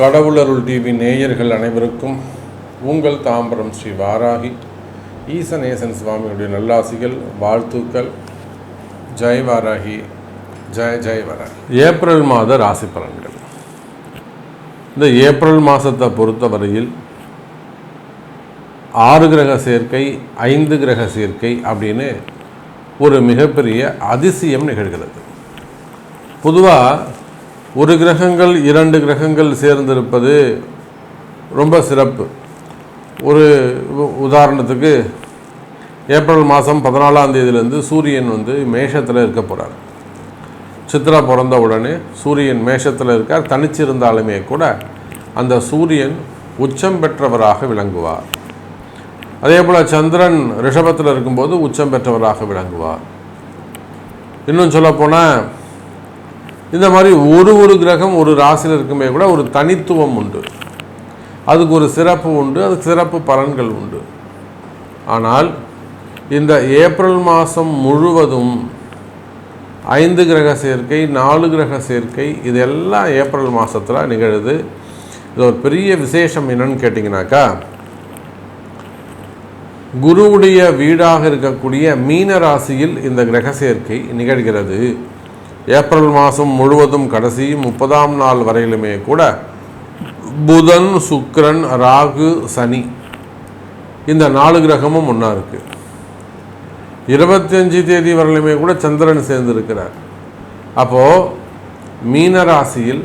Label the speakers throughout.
Speaker 1: கடவுளருள் TV நேயர்கள் அனைவருக்கும் உங்கள் தாம்பரம் ஸ்ரீ வாராகி ஈசநேசன் சுவாமியுடைய நல்லாசிகள் வாழ்த்துக்கள். ஜெய் வாராகி ஜெய ஜெய் வாராகி. ஏப்ரல் மாத ராசி பலன்கள். இந்த ஏப்ரல் மாதத்தை பொறுத்தவரையில் ஆறு கிரக சேர்க்கை ஐந்து கிரக சேர்க்கை அப்படின்னு ஒரு மிகப்பெரிய அதிசயம் நிகழ்கிறது. பொதுவாக ஒரு கிரகங்கள் இரண்டு கிரகங்கள் சேர்ந்திருப்பது ரொம்ப சிறப்பு. ஒரு உ- உதாரணத்துக்கு ஏப்ரல் மாதம் பதினாலாம் தேதியிலேருந்து சூரியன் வந்து மேஷத்தில் இருக்க போகிறார் சித்ரா பிறந்த உடனே சூரியன் மேஷத்தில் இருக்கார். தனிச்சிருந்தாலுமே கூட அந்த சூரியன் உச்சம் பெற்றவராக விளங்குவார். அதே போல் சந்திரன் ரிஷபத்தில் இருக்கும்போது உச்சம் பெற்றவராக விளங்குவார். இன்னும் சொல்லப்போனால் இந்த மாதிரி ஒரு ஒரு கிரகம் ஒரு ராசியில் இருக்குமே கூட ஒரு தனித்துவம் உண்டு. அதுக்கு ஒரு சிறப்பு உண்டு அதுக்கு சிறப்பு பலன்கள் உண்டு. ஆனால் இந்த ஏப்ரல் மாதம் முழுவதும் ஐந்து கிரக சேர்க்கை நாலு கிரக சேர்க்கை இதெல்லாம் ஏப்ரல் மாதத்தில் நிகழுது. இது ஒரு பெரிய விசேஷம் என்னன்னு கேட்டிங்கனாக்கா குருவுடைய வீடாக இருக்கக்கூடிய மீன ராசியில் இந்த கிரக சேர்க்கை நிகழ்கிறது. ஏப்ரல் மாதம் முழுவதும் கடைசி முப்பதாம் நாள் வரையிலுமே கூட புதன் சுக்ரன் ராகு சனி இந்த நாலு கிரகமும் ஒன்றா இருக்குது இருபத்தஞ்சு தேதி வரையிலுமே கூட சந்திரன் சேர்ந்திருக்கிறார். அப்போது மீன ராசியில்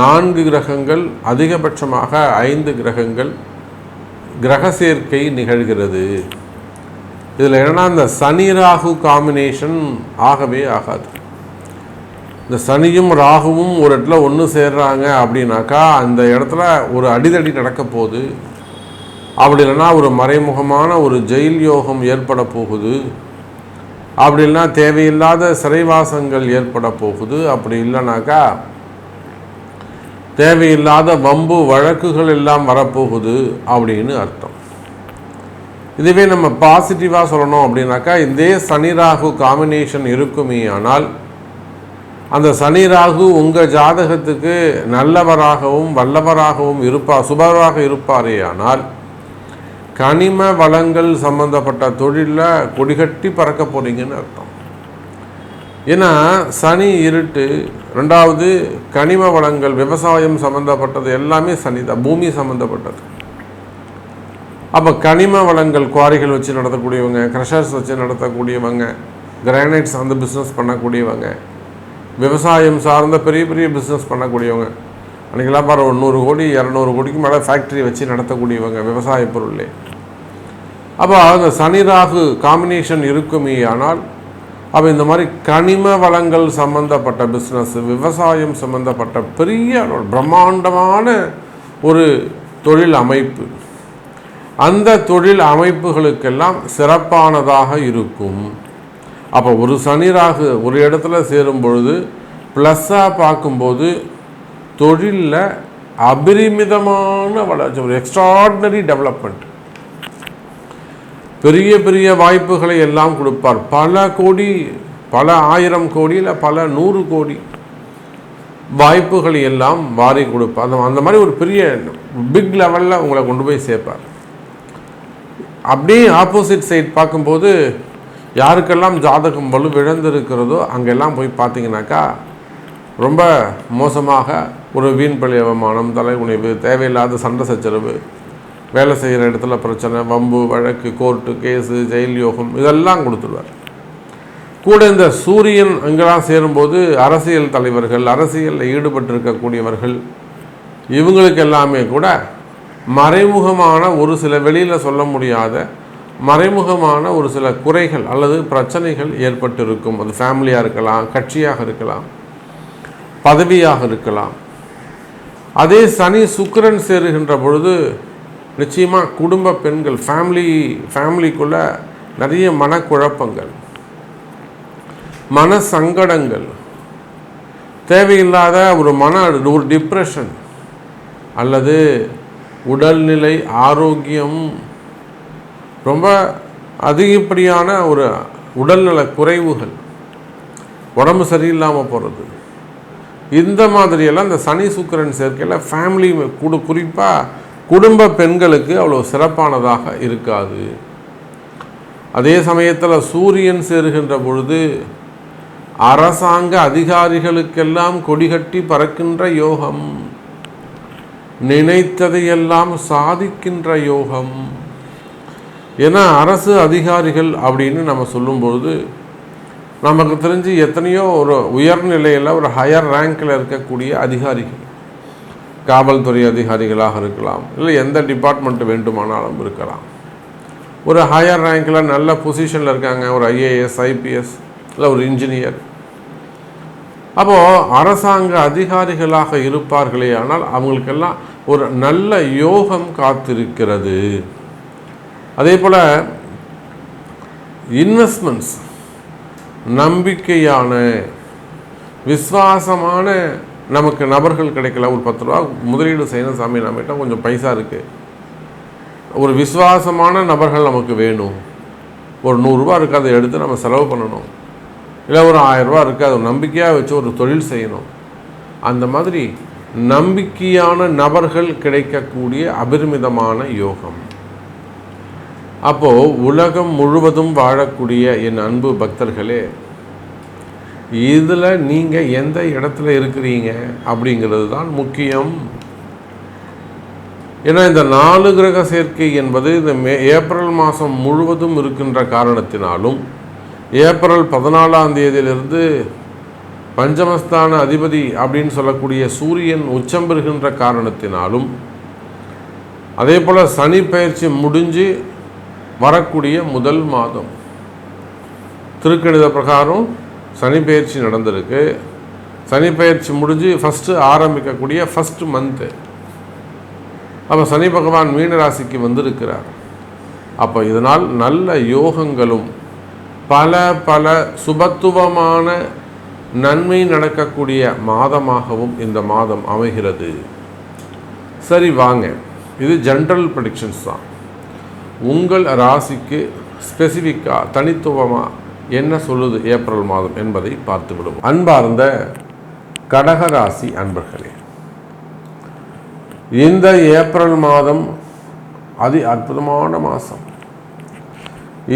Speaker 1: நான்கு கிரகங்கள் அதிகபட்சமாக ஐந்து கிரகங்கள் கிரக சேர்க்கை நிகழ்கிறது. இதில் என்னன்னா இந்த சனி ராகு காம்பினேஷன் ஆகவே ஆகாது. இந்த சனியும் ராகுவும் ஒரு இடத்துல ஒன்று சேர்றாங்க அப்படின்னாக்கா அந்த இடத்துல ஒரு அடிதடி நடக்க போகுது. அப்படி இல்லைன்னா ஒரு மறைமுகமான ஒரு ஜெயில் யோகம் ஏற்பட போகுது. அப்படி இல்லைன்னா தேவையில்லாத சிறைவாசங்கள் ஏற்பட போகுது. அப்படி இல்லைனாக்கா தேவையில்லாத வம்பு வழக்குகள் எல்லாம் வரப்போகுது அப்படின்னு அர்த்தம். இதுவே நம்ம பாசிட்டிவாக சொல்லணும் அப்படின்னாக்கா இதே சனி ராகு காம்பினேஷன் இருக்குமே ஆனால் அந்த சனி ராகு உங்கள் ஜாதகத்துக்கு நல்லவராகவும் வல்லவராகவும் இருப்பார் சுபராக இருப்பாரே ஆனால் கனிம வளங்கள் சம்பந்தப்பட்ட தொழிலில் கொடிகட்டி பறக்க போறீங்கன்னு அர்த்தம். ஏன்னா சனி இருட்டு ரெண்டாவது கனிம வளங்கள் விவசாயம் சம்மந்தப்பட்டது எல்லாமே சனி தான் பூமி சம்மந்தப்பட்டது அப்போ கனிம வளங்கள் குவாரிகள் வச்சு நடத்தக்கூடியவங்க க்ரஷர்ஸ் வச்சு நடத்தக்கூடியவங்க கிரானைட்ஸ் அந்த பிஸ்னஸ் பண்ணக்கூடியவங்க விவசாயம் சார்ந்த பெரிய பெரிய பிஸ்னஸ் பண்ணக்கூடியவங்க. அன்றைக்கெல்லாம் பாரு ஒரு நூறு கோடி இரநூறு கோடிக்கு மேலே ஃபேக்ட்ரி வச்சு நடத்தக்கூடியவங்க விவசாய பொருளே. அப்போ அந்த சனி ராகு காம்பினேஷன் இருக்குமே ஆனால் அப்போ இந்த மாதிரி கனிம வளங்கள் சம்பந்தப்பட்ட பிஸ்னஸ் விவசாயம் சம்பந்தப்பட்ட பெரிய பிரம்மாண்டமான ஒரு தொழில் அமைப்பு. அந்த தொழில் அமைப்புகளுக்கெல்லாம் சிறப்பானதாக இருக்கும். அப்போ ஒரு சனி ராகு ஒரு இடத்துல சேரும் பொழுது ப்ளஸ்ஸாக பார்க்கும்போது தொழிலில் அபரிமிதமான வளர்ச்சி ஒரு எக்ஸ்ட்ராடினரி டெவலப்மெண்ட் பெரிய பெரிய வாய்ப்புகளை எல்லாம் கொடுப்பார். பல கோடி பல ஆயிரம் கோடி இல்லை பல நூறு கோடி வாய்ப்புகளை எல்லாம் வாரி கொடுப்பார். அந்த அந்த மாதிரி ஒரு பெரிய பிக் லெவலில் உங்களை கொண்டு போய் சேர்ப்பார். அப்படியே ஆப்போசிட் சைட் பார்க்கும்போது யாருக்கெல்லாம் ஜாதகம் வலு விழுந்திருக்கிறதோ அங்கெல்லாம் போய் பார்த்தீங்கன்னாக்கா ரொம்ப மோசமாக ஒரு வீண் பழி அவமானம் தலைகுனிவு தேவையில்லாத சண்டை சச்சரவு வேலை செய்கிற இடத்துல பிரச்சனை வம்பு வழக்கு கோர்ட்டு கேஸு ஜெயில் யோகம் இதெல்லாம் கொடுத்துருவார் கூட இந்த சூரியன் அங்கெல்லாம் சேரும்போது அரசியல் தலைவர்கள் அரசியலில் ஈடுபட்டிருக்கக்கூடியவர்கள் இவங்களுக்கு எல்லாமே கூட மறைமுகமான ஒரு சில வெளியில் சொல்ல முடியாத மறைமுகமான ஒரு சில குறைகள் அல்லது பிரச்சனைகள் ஏற்பட்டிருக்கும். அது ஃபேமிலியாக இருக்கலாம் கட்சியாக இருக்கலாம் பதவியாக இருக்கலாம். அதே சனி சுக்கிரன் சேருகின்ற பொழுது நிச்சயமாக குடும்ப பெண்கள் ஃபேமிலி ஃபேமிலிக்குள்ள நிறைய மனக்குழப்பங்கள் மன சங்கடங்கள் தேவையில்லாத ஒரு மன ஒரு டிப்ரெஷன் அல்லது உடல்நிலை ஆரோக்கியம் ரொம்ப அதிகப்படியான ஒரு உடல்நல குறைவுகள் உடம்பு சரியில்லாமல் போகிறது இந்த மாதிரியெல்லாம் இந்த சனி சுக்கிரன் சேர்க்கையில் ஃபேமிலி குடு குறிப்பாக குடும்ப பெண்களுக்கு அவ்வளோ சிறப்பானதாக இருக்காது. அதே சமயத்தில் சூரியன் சேருகின்ற பொழுது அரசாங்க அதிகாரிகளுக்கெல்லாம் கொடிகட்டி பறக்கின்ற யோகம் நினைத்ததையெல்லாம் சாதிக்கின்ற யோகம். ஏன்னா அரசு அதிகாரிகள் அப்படின்னு நம்ம சொல்லும்பொழுது நமக்கு தெரிஞ்சு எத்தனையோ ஒரு உயர்நிலையில் ஒரு ஹையர் ரேங்கில் இருக்கக்கூடிய அதிகாரிகள். காவல்துறை அதிகாரிகளாக இருக்கலாம் இல்லை எந்த டிபார்ட்மெண்ட் வேண்டுமானாலும் இருக்கலாம். ஒரு ஹையர் ரேங்கில் நல்ல பொசிஷனில் இருக்காங்க ஒரு ஐஏஎஸ் ஐபிஎஸ் இல்லை ஒரு இன்ஜினியர் அப்போது அரசாங்க அதிகாரிகளாக இருப்பார்களே ஆனால் அவங்களுக்கெல்லாம் ஒரு நல்ல யோகம் காத்திருக்கிறது. அதே போல் இன்வெஸ்ட்மெண்ட்ஸ் நம்பிக்கையான விசுவாசமான நமக்கு நபர்கள் கிடைக்கல. ஒரு பத்து ரூபா முதலீடு செய்யணும் சாமி நம்மகிட்ட கொஞ்சம் பைசா இருக்குது ஒரு விசுவாசமான நபர்கள் நமக்கு வேணும். ஒரு நூறுரூவா இருக்குது அதை எடுத்து நம்ம செலவு பண்ணணும். இல்லை ஒரு ஆயரூபா இருக்குது அதை நம்பிக்கையாக வச்சு ஒரு தொழில் செய்யணும். அந்த மாதிரி நம்பிக்கையான நபர்கள் கிடைக்கக்கூடிய அபரிமிதமான யோகம். அப்போது உலகம் முழுவதும் வாழக்கூடிய என் அன்பு பக்தர்களே இதில் நீங்கள் எந்த இடத்துல இருக்கிறீங்க அப்படிங்கிறது தான் முக்கியம். ஏன்னா இந்த நாலு கிரக சேர்க்கை என்பது இந்த மே ஏப்ரல் மாதம் முழுவதும் இருக்கின்ற காரணத்தினாலும் ஏப்ரல் பதினாலாம் தேதியிலிருந்து பஞ்சமஸ்தான அதிபதி அப்படின்னு சொல்லக்கூடிய சூரியன் உச்சம் பெறுகின்ற காரணத்தினாலும் அதே போல் சனி பயிற்சி முடிஞ்சு வரக்கூடிய முதல் மாதம். திருக்கணித பிரகாரம் சனி பயிற்சி நடந்திருக்கு. சனி பயிற்சி முடிஞ்சு ஃபஸ்ட்டு ஆரம்பிக்கக்கூடிய ஃபஸ்ட்டு மந்த்து அப்போ சனி பகவான் மீனராசிக்கு வந்திருக்கிறார். அப்போ இதனால் நல்ல யோகங்களும் பல பல சுபத்துவமான நன்மை நடக்கக்கூடிய மாதமாகவும் இந்த மாதம் அமைகிறது. சரி வாங்க. இது ஜென்ரல் ப்ரடிக்ஷன்ஸ் தான். உங்கள் ராசிக்கு ஸ்பெசிஃபிக்காக தனித்துவமாக என்ன சொல்லுது ஏப்ரல் மாதம் என்பதை பார்த்து விடுவோம் அன்பார்ந்த கடகராசி அன்பர்களே இந்த ஏப்ரல் மாதம் அதி அற்புதமான மாதம்.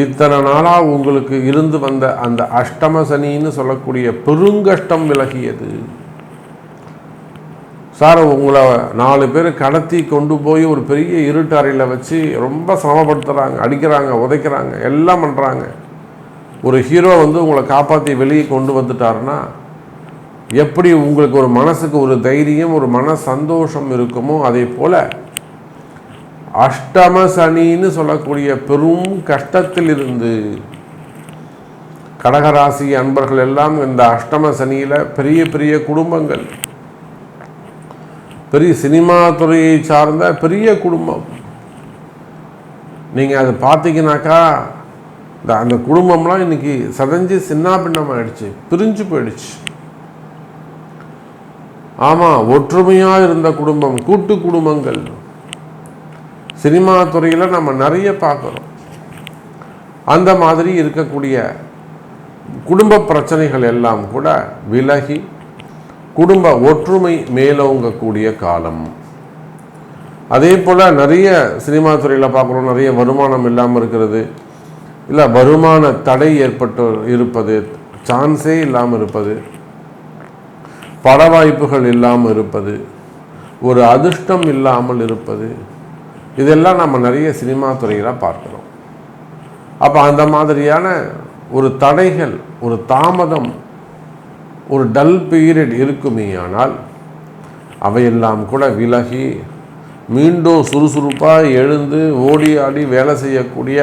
Speaker 1: இத்தனை நாளாக உங்களுக்கு இருந்து வந்த அந்த அஷ்டம சனின்னு சொல்லக்கூடிய பெருங்கஷ்டம் விலகியது. சார் உங்களை நாலு பேர் கடத்தி கொண்டு போய் ஒரு பெரிய இருட்டறையில் வச்சு ரொம்ப சிரமப்படுத்துகிறாங்க அடிக்கிறாங்க உதைக்கிறாங்க எல்லாம் பண்ணுறாங்க ஒரு ஹீரோ வந்து உங்களை காப்பாற்றி வெளியே கொண்டு வந்துட்டாருன்னா எப்படி உங்களுக்கு ஒரு மனசுக்கு ஒரு தைரியம் ஒரு மன சந்தோஷம் இருக்குமோ அதே போல் அஷ்டம சனின்னு சொல்லக்கூடிய பெரும் கஷ்டத்தில் இருந்து கடகராசி அன்பர்கள் எல்லாம் இந்த அஷ்டம சனியில் பெரிய பெரிய குடும்பங்கள். பெரிய சினிமா துறையை சார்ந்த பெரிய குடும்பம். நீங்கள் அதை பார்த்தீங்கன்னாக்கா இந்த அந்த குடும்பம்லாம் இன்னைக்கு சதஞ்சு சின்ன பின்னமாகிடுச்சு பிரிஞ்சு போயிடுச்சு. ஆமாம் ஒற்றுமையாக இருந்த குடும்பம் கூட்டு குடும்பங்கள். சினிமா துறையில் நம்ம நிறைய பார்க்குறோம். அந்த மாதிரி இருக்கக்கூடிய குடும்ப பிரச்சனைகள் எல்லாம் கூட விலகி குடும்ப ஒற்றுமை மேலோங்கக்கூடிய காலம். அதே போல் நிறைய சினிமா துறையில் பார்க்குறோம் நிறைய வருமானம் இல்லாமல் இருக்கிறது. இல்லை வருமான தடை ஏற்பட்டு இருப்பது சான்ஸே இல்லாமல் இருப்பது பட வாய்ப்புகள் இல்லாமல் இருப்பது ஒரு அதிர்ஷ்டம் இல்லாமல் இருப்பது இதெல்லாம் நம்ம நிறைய சினிமா துறையில் பார்க்குறோம். அப்போ அந்த மாதிரியான ஒரு தடைகள் ஒரு தாமதம் ஒரு டல் பீரியட் இருக்குமே ஆனால் அவையெல்லாம் கூட விலகி மீண்டும் சுறுசுறுப்பாக எழுந்து ஓடி ஆடி வேலை செய்யக்கூடிய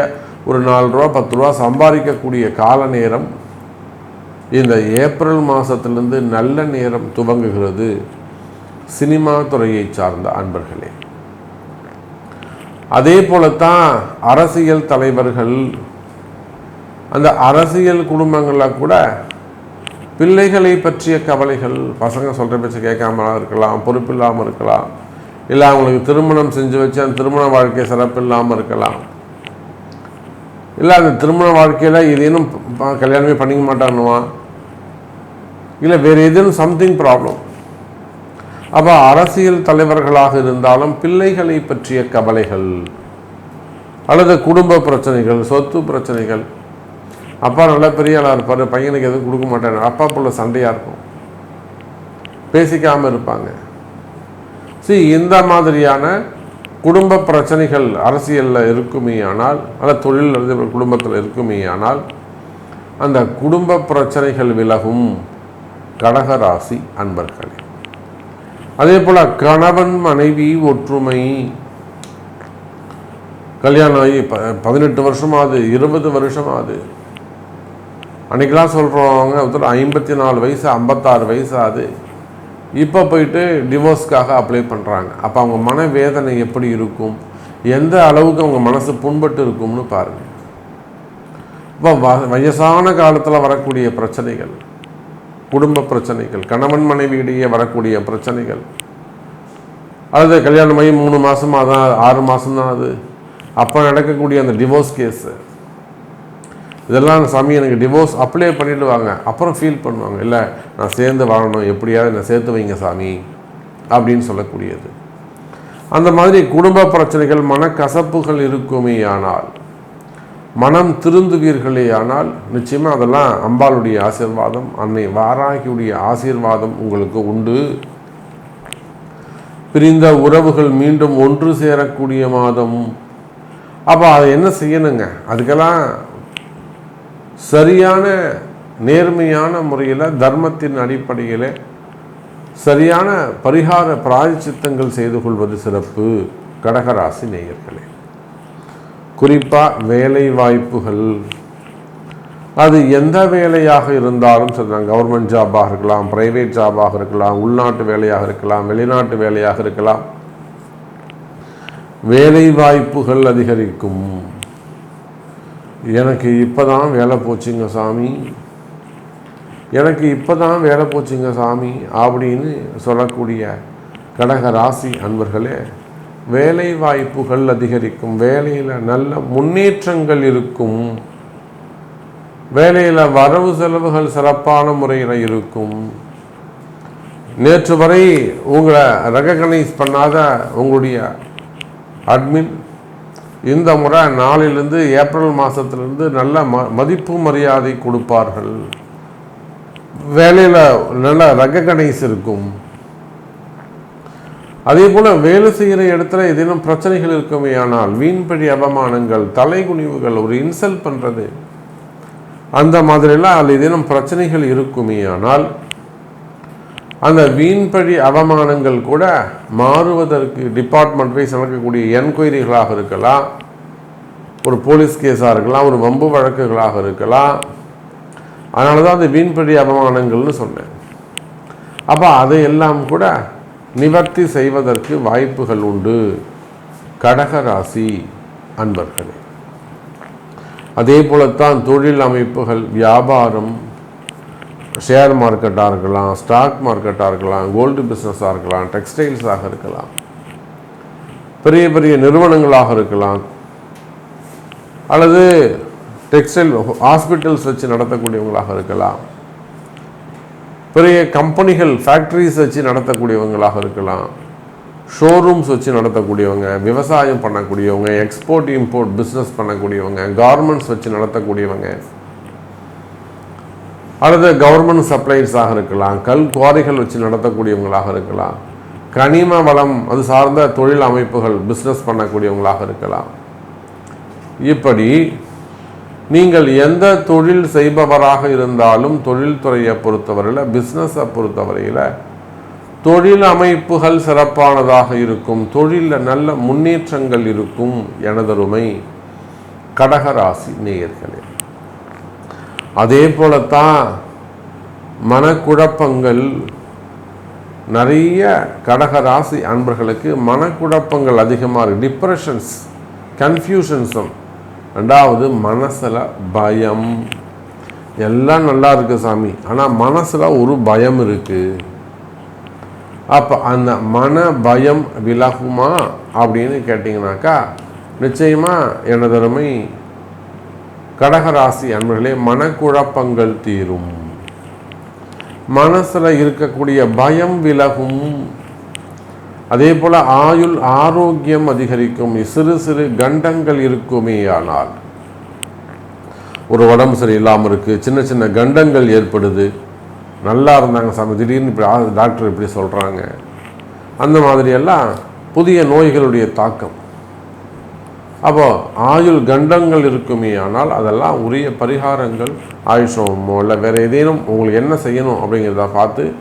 Speaker 1: ஒரு நாலு ரூபா பத்து ரூபா சம்பாதிக்கக்கூடிய கால நேரம் இந்த ஏப்ரல் மாதத்திலிருந்து நல்ல நேரம் துவங்குகிறது சினிமா துறையை சார்ந்த அன்பர்களே. அதே போலத்தான் அரசியல் தலைவர்கள் அந்த அரசியல் குடும்பங்களில் கூட பிள்ளைகளை பற்றிய கவலைகள் பசங்க சொல்கிற பேச்சு கேட்காம இருக்கலாம் பொறுப்பு இல்லாமல் இருக்கலாம் இல்லை அவங்களுக்கு திருமணம் செஞ்சு வச்சு அந்த திருமண வாழ்க்கை சிறப்பு இல்லாமல் இருக்கலாம். இல்லை அந்த திருமண வாழ்க்கையில் ஏதேனும் கல்யாணமே பண்ணிக்க மாட்டானுவான் இல்லை வேறு ஏதேனும் சம்திங் ப்ராப்ளம் அப்போ அரசியல் தலைவர்களாக இருந்தாலும் பிள்ளைகளை பற்றிய கவலைகள் அல்லது குடும்ப பிரச்சனைகள் சொத்து பிரச்சனைகள் அப்பா நல்ல பெரிய ஆளாக இருப்பார் பையனுக்கு எதுவும் கொடுக்க மாட்டார். அப்பா பிள்ளை சண்டையாக இருக்கும். பேசிக்காமல் இருப்பாங்க. சரி இந்த மாதிரியான குடும்ப பிரச்சனைகள் அரசியலில் இருக்குமே ஆனால் அல்ல தொழில் அல்லது குடும்பத்தில் இருக்குமே ஆனால் அந்த குடும்ப பிரச்சனைகள் விலகும் கடகராசி அன்பர்களே. அதே போல் கணவன் மனைவி ஒற்றுமை. கல்யாணம் ஆகி ப பதினெட்டு வருஷமாகுது இருபது வருஷமாகுது அன்றைக்கெலாம் சொல்கிறவங்க ஒருத்தர் ஐம்பத்தி நாலு வயசு ஐம்பத்தாறு வயசு ஆகுது. இப்போ போயிட்டு டிவோர்ஸ்க்காக அப்ளை பண்ணுறாங்க அப்போ அவங்க மனவேதனை எப்படி இருக்கும்? எந்த அளவுக்கு அவங்க மனசு புண்பட்டு இருக்கும்னு பாருங்கள் இப்போ வ வயசான காலத்தில் வரக்கூடிய பிரச்சனைகள் குடும்ப பிரச்சனைகள் கணவன் மனைவியிடையே வரக்கூடிய பிரச்சனைகள். அல்லது கல்யாணம் ஆகி மூணு மாதமாக தான் ஆறு மாதம் தான் அது அப்போ நடக்கக்கூடிய அந்த டிவோர்ஸ் கேஸு இதெல்லாம் சாமி எனக்கு டிவோர்ஸ் அப்ளை பண்ணிவிடுவாங்க அப்புறம் ஃபீல் பண்ணுவாங்க. இல்லை நான் சேர்ந்து வாழணும். எப்படியாவது என்னை சேர்த்து வைங்க சாமி. அப்படின்னு சொல்லக்கூடியது. அந்த மாதிரி குடும்ப பிரச்சனைகள் மனக்கசப்புகள் இருக்குமே ஆனால் மனம் திருந்துவீர்களே ஆனால் நிச்சயமாக அதெல்லாம் அம்பாளுடைய ஆசீர்வாதம் அன்னை வாராகியுடைய ஆசீர்வாதம் உங்களுக்கு உண்டு. பிரிந்த உறவுகள் மீண்டும் ஒன்று சேரக்கூடிய மாதம். அப்போ அதை என்ன செய்யணுங்க? அதுக்கெல்லாம் சரியான நேர்மையான முறையில் தர்மத்தின் அடிப்படையில் சரியான பரிகார பிராயச்சித்தங்கள் செய்து கொள்வது சிறப்பு. கடகராசி நேயர்களே. குறிப்பாக வேலை வாய்ப்புகள். அது எந்த வேலையாக இருந்தாலும் சரிதான் கவர்மெண்ட் ஜாபாக இருக்கலாம் ப்ரைவேட் ஜாபாக இருக்கலாம் உள்நாட்டு வேலையாக இருக்கலாம் வெளிநாட்டு வேலையாக இருக்கலாம். வேலை வாய்ப்புகள் அதிகரிக்கும். எனக்கு இப்போ தான் வேலை போச்சுங்க சாமி. எனக்கு இப்போ தான் வேலை போச்சுங்க சாமி அப்படின்னு சொல்லக்கூடிய கடக ராசி அன்பர்களே வேலை வாய்ப்புகள் அதிகரிக்கும். வேலையில் நல்ல முன்னேற்றங்கள் இருக்கும். வேலையில் வரவு செலவுகள் சிறப்பான முறையில் இருக்கும். நேற்று வரை உங்களை ரெகக்னைஸ் பண்ணாத உங்களுடைய அட்மின் இந்த முறை நாளிலிருந்து ஏப்ரல் மாதத்துலேருந்து நல்ல ம மதிப்பு மரியாதை கொடுப்பார்கள். வேலையில் நல்ல ரெக்ககனைஸ் இருக்கும். அதே போல் வேலை செய்கிற இடத்துல ஏதேனும் பிரச்சனைகள் இருக்குமே ஆனால் வீண்படி அவமானங்கள் தலைகுனிவுகள் ஒரு இன்சல்ட் பண்ணுறது அந்த மாதிரிலாம் அதில் ஏதேனும் பிரச்சனைகள் இருக்குமே ஆனால் அந்த வீண்பழி அவமானங்கள் கூட மாறுவதற்கு டிபார்ட்மெண்ட் வைஸ் நடக்கக்கூடிய என்கொயரிகளாக இருக்கலாம். ஒரு போலீஸ் கேஸாக இருக்கலாம் ஒரு வம்பு வழக்குகளாக இருக்கலாம். அதனால தான் அந்த வீண்பழி அவமானங்கள்னு சொன்னேன். அப்போ அதையெல்லாம் கூட நிவர்த்தி செய்வதற்கு வாய்ப்புகள் உண்டு. கடகராசி அன்பர்களே. அதே போலத்தான் தொழில் அமைப்புகள் வியாபாரம் ஷேர் மார்க்கெட்டாக இருக்கலாம் ஸ்டாக் மார்க்கெட்டாக இருக்கலாம் கோல்டு பிஸ்னஸாக இருக்கலாம் டெக்ஸ்டைல்ஸாக இருக்கலாம். பெரிய பெரிய நிறுவனங்களாக இருக்கலாம். அல்லது டெக்ஸ்டைல் ஹாஸ்பிட்டல்ஸ் வச்சு நடத்தக்கூடியவங்களாக இருக்கலாம். பெரிய கம்பெனிகள் ஃபேக்ட்ரிஸ் வச்சு நடத்தக்கூடியவங்களாக இருக்கலாம். ஷோரூம்ஸ் வச்சு நடத்தக்கூடியவங்க விவசாயம் பண்ணக்கூடியவங்க எக்ஸ்போர்ட் இம்போர்ட் பிஸ்னஸ் பண்ணக்கூடியவங்க கார்மெண்ட்ஸ் வச்சு நடத்தக்கூடியவங்க. அல்லது கவர்மெண்ட் சப்ளைஸாக இருக்கலாம் கல் குவாரிகள் வச்சு நடத்தக்கூடியவங்களாக இருக்கலாம். கனிம வளம் அது சார்ந்த தொழில் அமைப்புகள் பிஸ்னஸ் பண்ணக்கூடியவங்களாக இருக்கலாம். இப்படி நீங்கள் எந்த தொழில் செய்பவராக இருந்தாலும் தொழில்துறையை பொறுத்தவரையில் பிஸ்னஸை பொறுத்தவரையில் தொழில் அமைப்புகள் சிறப்பானதாக இருக்கும் தொழிலில் நல்ல முன்னேற்றங்கள் இருக்கும் எனதருமை கடகராசி நேயர்களே. அதே போலத்தான் மனக்குழப்பங்கள் நிறைய கடகராசி அன்பர்களுக்கு மனக்குழப்பங்கள் அதிகமாக இருக்குது டிப்ரெஷன்ஸ் கன்ஃபியூஷன்ஸும் ரெண்டாவது மனசில் பயம். எல்லாம் நல்லா இருக்குது சாமி. ஆனால் மனசில் ஒரு பயம் இருக்குது அப்போ அந்த மன பயம் விலகுமா அப்படின்னு கேட்டிங்கனாக்கா நிச்சயமாக எனதருமை கடகராசி அன்பர்களே மனக்குழப்பங்கள் தீரும். மனசில் இருக்கக்கூடிய பயம் விலகும். அதே போல் ஆயுள் ஆரோக்கியம் அதிகரிக்கும். சிறு சிறு கண்டங்கள் இருக்குமே ஆனால். ஒரு உடம்பு சரியில்லாமல் இருக்குது சின்ன சின்ன கண்டங்கள் ஏற்படுது. நல்லா இருந்தாங்க சாமி திடீர்னு இப்படி டாக்டர் இப்படி சொல்கிறாங்க அந்த மாதிரியெல்லாம் புதிய நோய்களுடைய தாக்கம். அப்போ ஆயுள் கண்டங்கள் இருக்குமே ஆனால் அதெல்லாம் உரிய பரிகாரங்கள் ஆயுஷமோ இல்லை வேறு ஏதேனும் உங்களுக்கு என்ன செய்யணும் அப்படிங்கிறத பார்த்து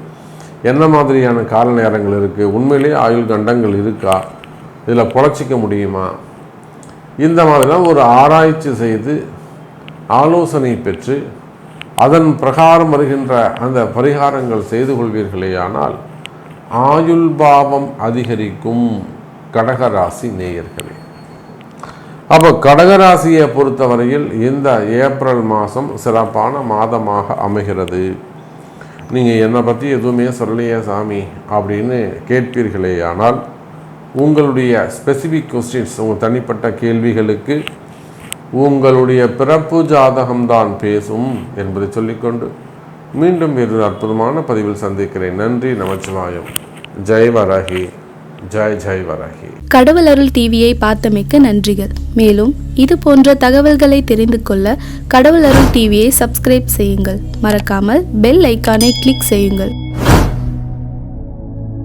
Speaker 1: என்ன மாதிரியான கால நேரங்கள் இருக்குது உண்மையிலேயே ஆயுள் கண்டங்கள் இருக்கா? இதில் பொழைச்சிக்க முடியுமா? இந்த மாதிரிலாம் ஒரு ஆராய்ச்சி செய்து ஆலோசனை பெற்று அதன் பிரகாரம் வருகின்ற அந்த பரிகாரங்கள் செய்து கொள்வீர்களேயானால் ஆயுள் பாவம் அதிகரிக்கும் கடகராசி நேயர்கள். அப்போ கடகராசியை பொறுத்தவரையில் இந்த ஏப்ரல் மாதம் சிறப்பான மாதமாக அமைகிறது. நீங்கள் என்னை பற்றி எதுவுமே சொல்லலையே சாமி அப்படின்னு கேட்பீர்களேயானால் உங்களுடைய ஸ்பெசிஃபிக் கொஸ்டின்ஸ் உங்கள் தனிப்பட்ட கேள்விகளுக்கு உங்களுடைய பிறப்பு ஜாதகம்தான் பேசும் என்பதை சொல்லிக்கொண்டு மீண்டும் வேறு அற்புதமான பதிவில் சந்திக்கிறேன். நன்றி நமச்சிவாயம். ஜெய் வரகி. Joy Joy Varahi.
Speaker 2: கடவுள் அருள் டிவியை பார்த்தமைக்க நன்றிகள். மேலும் இது போன்ற தகவல்களை தெரிந்து கொள்ள கடவுள் அருள் டிவியை சப்ஸ்கிரைப் செய்யுங்கள். மறக்காமல் பெல் ஐக்கானை கிளிக் செய்யுங்கள்.